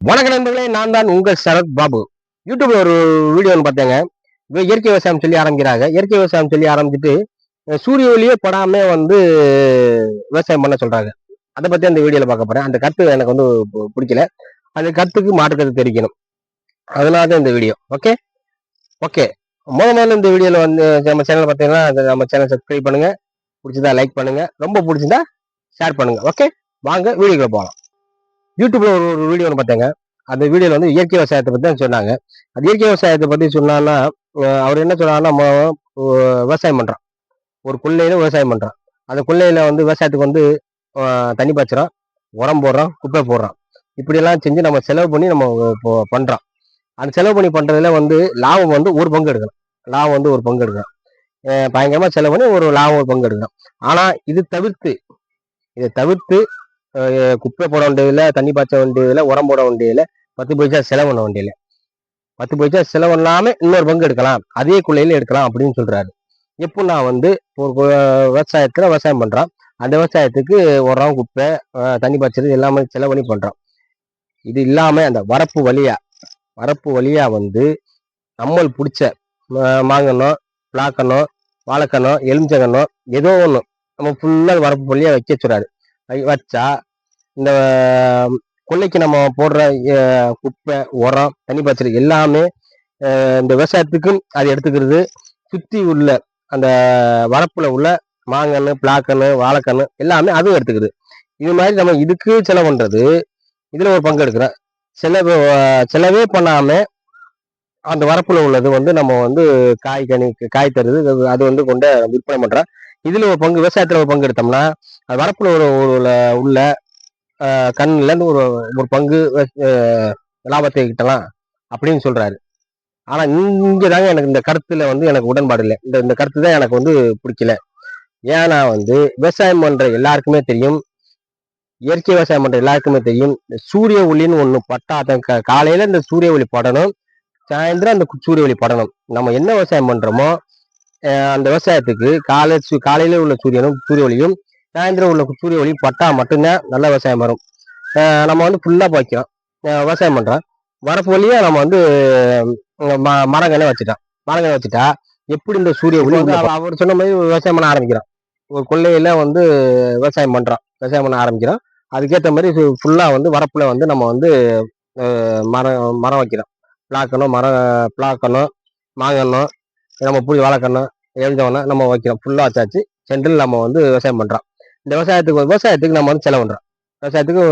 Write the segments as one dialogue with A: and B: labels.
A: வணக்க நண்பர்களே நான் தான் உங்கள் சரத் பாபு. யூடியூப்ல ஒரு வீடியோ ஒன்று பார்த்தேங்க. இயற்கை விவசாயம் சொல்லி ஆரம்பிக்கிறாங்க. இயற்கை விவசாயம் சொல்லி ஆரம்பிச்சுட்டு சூரிய ஒளியே படாம வந்து விவசாயம் பண்ண சொல்றாங்க. அதை பத்தி அந்த வீடியோல பார்க்க போறேன். அந்த கருத்து எனக்கு வந்து பு- பிடிக்கல. அந்த கருத்துக்கு மாற்று கருத்து தெரிவிக்கணும். அதனால தான் இந்த வீடியோ ஓகே ஓகே முதல் முதல்ல இந்த வீடியோல வந்து நம்ம சேனல் பார்த்தீங்கன்னா அது நம்ம சேனல் சப்ஸ்கிரைப் பண்ணுங்க. பிடிச்சதா லைக் பண்ணுங்க. ரொம்ப பிடிச்சிருந்தா ஷேர் பண்ணுங்க. ஓகே வாங்க வீடியோக்குள்ள போகலாம். யூடியூப்ல ஒரு ஒரு வீடியோ ஒன்று பார்த்தேங்க. அந்த வீடியோல வந்து இயற்கை விவசாயத்தை பத்தி தான் சொன்னாங்க. அது இயற்கை விவசாயத்தை பத்தி சொன்னான்னா அவர் என்ன சொன்னாங்கன்னா நம்ம விவசாயம் பண்ணுறான் ஒரு கொள்ளையில விவசாயம் பண்ணுறான் அந்த கொள்ளையில வந்து விவசாயத்துக்கு வந்து தண்ணி பாய்ச்சுறோம் உரம் போடுறான் குப்பை போடுறான். இப்படியெல்லாம் செஞ்சு நம்ம செலவு பண்ணி நம்ம இப்போ பண்றோம் அந்த செலவு பண்ணி பண்றதுல வந்து லாபம் வந்து ஒரு பங்கு எடுக்கணும். லாபம் வந்து ஒரு பங்கு எடுக்கலாம் பயங்கரமாக பயங்கரமா செலவு பண்ணி ஒரு லாபம் ஒரு பங்கு எடுக்கலாம் ஆனா இது தவிர்த்து இதை தவிர்த்து குப்பை போட வேண்டியதில்லை தண்ணி பாய்ச்ச வேண்டியதில்லை உரம் போட வேண்டியதில்லை பத்து பைசா செலவு பண்ண வேண்டியதில்லை பத்து பைசா செலவு இல்லாமல் இன்னொரு பங்கு எடுக்கலாம். அதே கொள்ளையில எடுக்கலாம் அப்படின்னு சொல்றாரு. எப்போ நான் வந்து ஒரு விவசாயத்தில் விவசாயம் பண்ணுறான் அந்த விவசாயத்துக்கு உரம் குப்பை தண்ணி பாய்ச்சறது எல்லாமே செலவு பண்ணி பண்றோம் இது இல்லாமல் அந்த வரப்பு வழியா வரப்பு வழியா வந்து நம்மள் பிடிச்ச மாங்கனோ பிளாக்கனோ வாழைக்கனோ எலுமிச்சங்கனோ ஏதோ ஒன்று நம்ம ஃபுல்லாக வரப்பு வழியாக வைக்க சொல்கிறாரு வச்சா இந்த கொள்ளைக்கு கொல்லைக்கு நம்ம போடுற குப்பை உரம் தண்ணி பாய்ச்சல் எல்லாமே இந்த விவசாயத்துக்கும் அது எடுத்துக்கிறது. சுற்றி உள்ள அந்த வரப்பில் உள்ள மாங்கன்று பிளாக்கன்று வாழைக்கன்று எல்லாமே அதுவும் எடுத்துக்குது. இது மாதிரி நம்ம இதுக்கு செலவு பண்ணுறது இதில் ஒரு பங்கு எடுக்கிறேன். செலவு செலவே பண்ணாமல் அந்த வரப்பில் உள்ளது வந்து நம்ம வந்து காய் கனி காய் தருது. அது- வந்து கொண்டு விற்பனை பண்ணுறோம் இதில் ஒரு பங்கு விவசாயத்தில் ஒரு பங்கு எடுத்தோம்னா அது வரப்பில் ஒரு ஒரு உள்ள கண்ணிலேருந்து ஒரு ஒரு பங்கு லாபத்தை கிட்டலாம் அப்படின்னு சொல்கிறாரு ஆனால் இங்கே தாங்க எனக்கு இந்த கருத்தில் வந்து எனக்கு உடன்பாடு இல்லை. இந்த இந்த கருத்து தான் எனக்கு வந்து பிடிக்கல. ஏன்னா வந்து விவசாயம் பண்ணுற எல்லாருக்குமே தெரியும். இயற்கை விவசாயம் பண்ணுற எல்லாருக்குமே தெரியும். இந்த சூரிய ஒளின்னு ஒன்று பட்டாதான் க காலையில் இந்த சூரிய ஒளி படணும் சாயந்தரம் அந்த சூரிய ஒளி படணும். நம்ம என்ன விவசாயம் பண்ணுறோமோ அந்த விவசாயத்துக்கு காலை சு- காலையில் உள்ள சூரியனும் சூரிய ஒளியும் சாயந்தரம் உள்ள சூரிய ஒளியும் பட்டா மட்டும்தான் நல்ல விவசாயம் வரும். நம்ம வந்து ஃபுல்லாக பாய்க்கிறோம். விவசாயம் பண்ணுறோம் வரப்பு வழியே நம்ம வந்து ம- மரங்களை வச்சுட்டோம். மரங்களை வச்சுட்டா எப்படி இந்த சூரிய ஒளி அவ- அவர் சொன்ன மாதிரி விவசாயம் பண்ண ஆரம்பிக்கிறோம். ஒரு கொள்ளையில் வந்து விவசாயம் பண்ணுறோம் விவசாயம் பண்ண ஆரம்பிக்கிறோம். அதுக்கேற்ற மாதிரி ஃபுல்லாக வந்து வரப்புல வந்து நம்ம வந்து மரம் மரம் வைக்கிறோம். பிளாக்கணும் மரம் பிளாக்கணும் மாங்கணும். நம்ம புளி வாழைக்கண்ணா எழுந்தவன நம்ம வைக்கிறோம். ஃபுல்லாக வச்சாச்சு சென்ட்ரல் நம்ம வந்து விவசாயம் பண்ணுறோம் இந்த விவசாயத்துக்கு விவசாயத்துக்கு நம்ம வந்து செலவு பண்ணுறோம் விவசாயத்துக்கு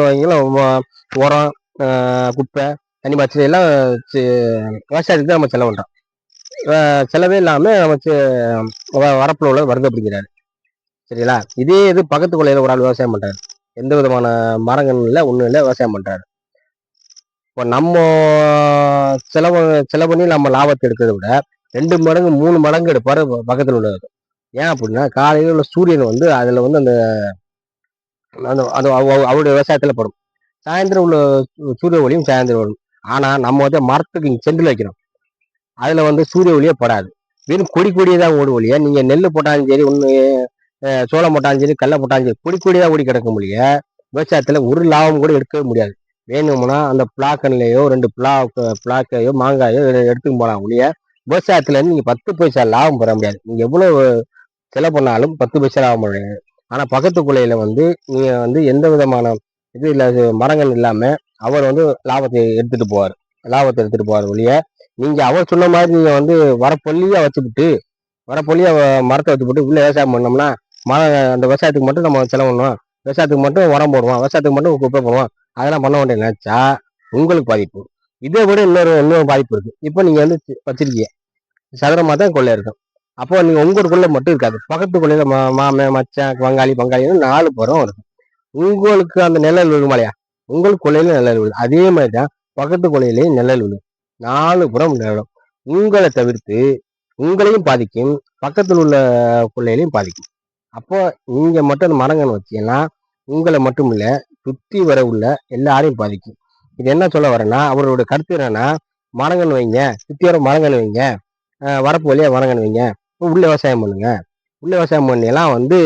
A: உரம் குப்பை தண்ணி பாய்ச்சல் எல்லாம் விவசாயத்துக்கு தான் நம்ம செலவு பண்ணுறோம் செலவே இல்லாமல் நம்ம வரப்பில் வ- உள்ள வருது அப்படிங்கிறாரு சரிங்களா? இதே இது பக்கத்து கொள்ளையில் ஒரு ஆள் விவசாயம் பண்ணுறாரு எந்த விதமான மரங்கள் இல்லை ஒன்றும் இல்லை விவசாயம் பண்ணுறாரு இப்போ நம்ம செலவு செலவு பண்ணி நம்ம லாபத்தை எடுக்கிறத விட ரெண்டு மடங்கு மூணு மடங்கு எடுப்பாரு பக்கத்தில் உள்ளவர். ஏன் அப்படின்னா காலையில் உள்ள சூரியன் வந்து அதில் வந்து அந்த அந்த அது அவருடைய விவசாயத்தில் படும். சாயந்தரம் உள்ள சூரிய ஒளியும் சாயந்தரம் வரும். ஆனால் நம்ம வந்து மரத்துக்கு இங்க வைக்கிறோம். அதில் வந்து சூரிய ஒளியே படாது. வெறும் கொடி கொடியே தான் ஓடும் ஒழிய நீங்கள் நெல் போட்டாலும் சரி ஒன்று சோளம் போட்டாலும் சரி கடலை போட்டாலும் சரி கொடி கொடியா ஓடி கிடக்க முடிய விவசாயத்தில் ஒரு லாபம் கூட எடுக்கவே முடியாது. வேணும்னா அந்த பிளாக்கன்லேயோ ரெண்டு பிளா பிளாக்கையோ மாங்காயோ எடுத்துன்னு போகலாம் ஒழிய விவசாயத்துல இருந்து நீங்க பத்து பைசா லாபம் பெற முடியாது. நீங்க எவ்வளவு செலவு பண்ணாலும் பத்து பைசா லாபம் பண்ண முடியாது. ஆனா பக்கத்து கொள்ளையில வந்து நீங்க வந்து எந்த விதமான இது இல்ல மரங்கள் இல்லாம அவர் வந்து லாபத்தை எடுத்துட்டு போவார். லாபத்தை எடுத்துட்டு போவார் ஒழிய நீங்க அவர் சொன்ன மாதிரி நீங்க வந்து வரப்பொல்லியா வச்சுக்கிட்டு வரப்பொல்லியா மரத்தை வச்சுக்கிட்டு உள்ள விவசாயம் பண்ணோம்னா மர அந்த விவசாயத்துக்கு மட்டும் நம்ம செலவு பண்ணுவோம். விவசாயத்துக்கு மட்டும் உரம் போடுவோம். விவசாயத்துக்கு மட்டும் குப்பை போடுவோம். அதெல்லாம் பண்ண வேண்டிய நினைச்சா உங்களுக்கு பாதிப்பு. இதை விட இன்னொரு இன்னொரு பாதிப்பு இருக்கு. இப்போ நீங்க வந்து வச்சிருக்கீங்க. சதுரமாக தான் கொள்ளை இருக்கும். அப்போ நீங்கள் உங்கள் கொள்ளை மட்டும் இருக்காது. பக்கத்து கொள்ளையில் மா- மாமன் மச்சான் பங்காளி பங்காளின்னு நாலு புறம் இருக்கும். உங்களுக்கு அந்த நிழல் விழுமா இல்லையா? உங்களுக்கு கொள்ளையில நிழல் விழுது அதே மாதிரி தான் பக்கத்து கொள்ளையிலையும் நிழல் விழும். நாலு புறம் நிழலும். உங்களை தவிர்த்து உங்களையும் பாதிக்கும். பக்கத்தில் உள்ள கொள்ளையிலையும் பாதிக்கும். அப்போ நீங்கள் மட்டும் அந்த மரங்கன்னு வச்சீங்கன்னா உங்களை மட்டும் இல்லை சுற்றி வர உள்ள எல்லாரையும் பாதிக்கும். இது என்ன சொல்ல வரேன்னா அவரோட கருத்து என்னன்னா மரங்கன்னு வைங்க சுற்றி வர மரங்கன்னு வைங்க. வரப்பு வழியாக மரங்கன்னு வைங்க உள்ள விவசாயம் பண்ணுங்க. உள்ள விவசாயம் பண்ணியெல்லாம் வந்து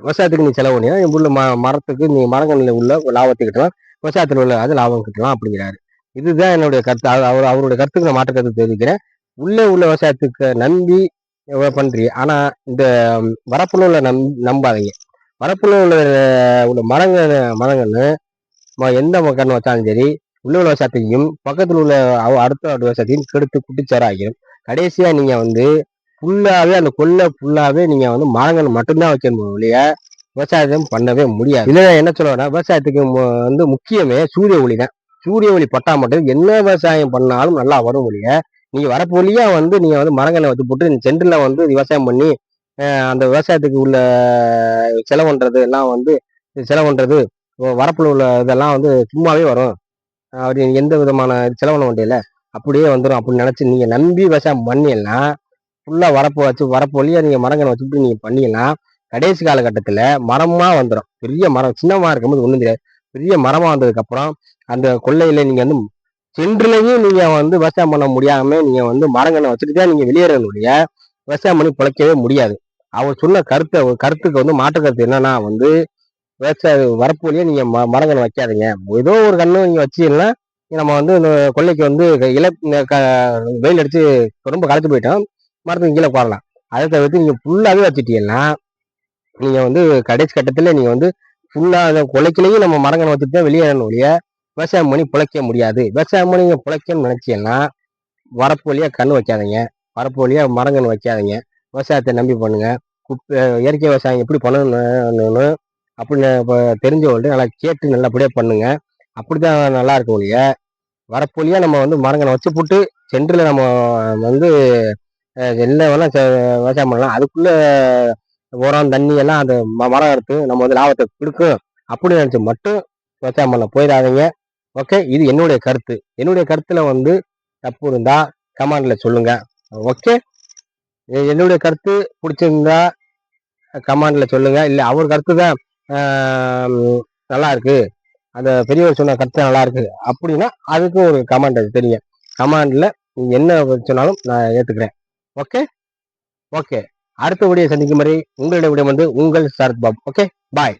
A: விவசாயத்துக்கு நீ செலவு பண்ணினா உள்ள ம மரத்துக்கு நீ மரங்களில் உள்ள லாபத்தை கிட்டலாம். விவசாயத்தில் உள்ள அது லாபம் கிட்டலாம் அப்படிங்கிறாரு. இதுதான் என்னுடைய கருத்து. அவர் அவர் அவருடைய கருத்துக்கு நான் மாற்று கருத்து தெரிவிக்கிறேன். உள்ளே உள்ள விவசாயத்துக்கு நம்பி இவ்வளோ பண்றீங்க. இந்த வரப்புல உள்ள நம் நம்பாதீங்க. வரப்புல உள்ள உள்ள மரங்கள் மரங்கள்னு எந்த கண்ணு வச்சாலும் சரி உள்ள உள்ள விவசாயத்தையும் பக்கத்தில் உள்ள அடுத்த விவசாயத்தையும் கெடுத்து குட்டிச்சாராகிடும் கடைசியா நீங்க வந்து ஃபுல்லாவே அந்த கொல்லை ஃபுல்லாவே நீங்க வந்து மரங்கள் மட்டும்தான் வைக்கணும் ஒழிய விவசாயத்தையும் பண்ணவே முடியாது. இதுல என்ன சொல்லுவேன்னா விவசாயத்துக்கு மு- வந்து முக்கியமே சூரிய ஒளி தான். சூரிய ஒளி பட்டா மட்டும் என்ன விவசாயம் பண்ணாலும் நல்லா வரும் ஒழிய நீங்க வரப்பு வழியா வந்து நீங்க வந்து மரங்களை வச்சு போட்டு சென்டர்ல வந்து விவசாயம் பண்ணி அந்த விவசாயத்துக்கு உள்ள செலவுன்றது எல்லாம் வந்து செலவுன்றது வரப்புல உள்ள இதெல்லாம் வந்து சும்மாவே வரும். அப்படி எந்த விதமான செலவு பண்ண அப்படியே வந்துடும் அப்படின்னு நினச்சி நீங்கள் நம்பி விவசாயம் பண்ணீங்கன்னா ஃபுல்லாக வரப்பு வச்சு வரப்பு வழியாக நீங்கள் மரங்களை வச்சுட்டு நீங்கள் பண்ணிங்கன்னா கடைசி காலகட்டத்தில் மரமாக வந்துடும் பெரிய மரம் சின்னமாக இருக்கும்போது ஒன்றும் தெரியாது. பெரிய மரமாக வந்ததுக்கப்புறம் அந்த கொள்ளையில் நீங்கள் வந்து சென்றுலையும் நீங்கள் வந்து விவசாயம் பண்ண முடியாமல் நீங்கள் வந்து மரங்களை வச்சுட்டு தான் நீங்கள் வெளியேறனுடைய விவசாயம் பண்ணி பிழைக்கவே முடியாது. அவர் சொன்ன கருத்தை கருத்துக்கு வந்து மாற்று கருத்து என்னன்னா வந்து விவசாய வரப்பு வழியாக நீங்கள் ம மரங்களை வைக்காதீங்க. ஏதோ ஒரு கண்ணு நீங்கள் வச்சீங்கன்னா நம்ம வந்து இந்த கொள்ளைக்கு வந்து இல க வெயில் அடித்து ரொம்ப களைச்சு போயிட்டோம். மரத்துக்கு கீழே போடலாம் அதை தவிர்த்து நீங்கள் ஃபுல்லாகவே வச்சுட்டீங்கன்னா நீங்கள் வந்து கடைசி கட்டத்தில் நீங்கள் வந்து ஃபுல்லாக அந்த கொலைக்கிலையும் நம்ம மரங்களை வச்சுட்டு தான் வெளியேறணும் ஒழிய விவசாயம் பண்ணி பிழைக்க முடியாது. விவசாயம் பண்ணி நீங்கள் பிழைக்கணும்னு நினச்சிங்கன்னா வரப்பு வழியாக கண் வைக்காதீங்க. வரப்பு வழியாக மரங்கள் வைக்காதீங்க. விவசாயத்தை நம்பி பண்ணுங்க. குப்பை இயற்கை விவசாயம் எப்படி பண்ணணும்னு அப்படின்னு இப்போ தெரிஞ்சவங்கள்ட்ட நல்லா கேட்டு நல்லபடியாக பண்ணுங்கள் அப்படிதான் நல்லா இருக்கும் ஒழிய வரப்போலியா நம்ம வந்து மரங்களை வச்சு போட்டு சென்டரில் நம்ம வந்து என்ன வேணால் விவசாயம் பண்ணலாம். அதுக்குள்ளே உரம் தண்ணி எல்லாம் அந்த ம- மரம் எடுத்து நம்ம வந்து லாபத்தை கொடுக்கும் அப்படின்னு நினச்சி மட்டும் விவசாயம் பண்ண போயிடாதீங்க. ஓகே? இது என்னுடைய கருத்து. என்னுடைய கருத்தில் வந்து தப்பு இருந்தால் கமெண்டில் சொல்லுங்கள் ஓகே? என்னுடைய கருத்து பிடிச்சிருந்தா கமாண்டில் சொல்லுங்கள் இல்லை அவர் கருத்து தான் நல்லா இருக்குது அந்த பெரியவர் சொன்ன கருத்து நல்லா இருக்குது அப்படின்னா அதுக்கு ஒரு கமெண்ட் தெரியும். கமெண்ட்ல நீங்க என்ன சொன்னாலும் நான் ஏத்துக்கிறேன். ஓகே ஓகே அடுத்த வீடியோ சந்திக்கும் வரை உங்களிடம் விடம் வந்து உங்கள் சரத் பாப் ஓகே பாய்